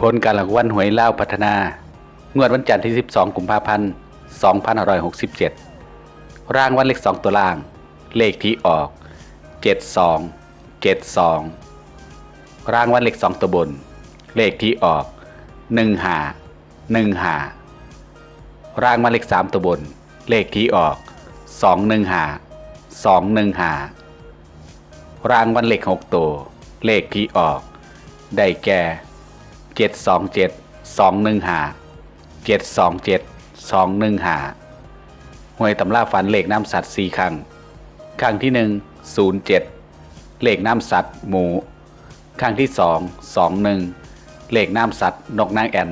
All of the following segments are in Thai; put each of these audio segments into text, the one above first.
ผลการรางวัลหวยเล่าพัฒนา งวดวันจันทร์ที่ 12 กุมภาพันธ์ 2567 ร่างวัลเลข 2 ตัวล่าง เลขที่ออก 72 72 ร่างวัลเลข 2 ตัวบน เลขที่ออก 1 หา 1 หา ร่างวัลเลข 3 ตัวบน เลขที่ออก 2 1 หา 2 1 หา ร่างวัลเลข 6 ตัว เลขที่ออก ได้แก่ เจ็ดสองเจ็ดสองหนึ่งหาเจ็ดสองเจ็ดสองหนึ่งหาหวยตำราฝันเลขน้ำสัตว์สี่ครั้งครั้งที่หนึ่งศูนย์เจ็ดเลขน้ำสัตว์หมูครั้งที่สองสองหนึ่งเลขน้ำสัตว์นกนางแอ่น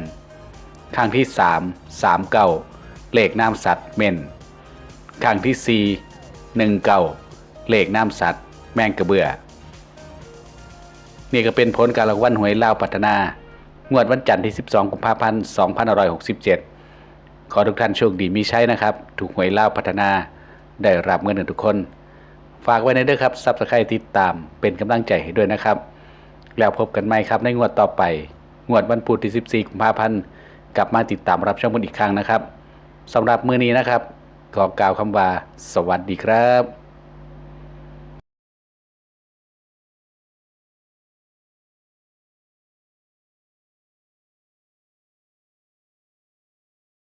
ครั้งที่สามสามเก้าเลขน้ำสัตว์เม่นครั้งที่สี่หนึ่งเก้าเลขน้ำสัตว์แมงกระเบือนี่ก็เป็นผลการรางวัลหวยเล่าวพัฒนา งวดวันจันทร์ที่ 12 กุมภาพันธ์ 2567 ขอทุกท่านโชคดีมีใช้นะครับ ถูกหวยเล่าพัฒนาได้รับเงินกันทุกคน ฝากไว้ในเด้อครับซับสไครต์ติดตามเป็นกำลังใจให้ด้วยนะครับ แล้วพบกันใหม่ครับในงวดต่อไป งวดวันพุธที่ 14 กุมภาพันธ์ กลับมาติดตามรับชมกันอีกครั้งนะครับสำหรับมื้อนี้นะครับ ขอกล่าวคำว่า สวัสดีครับ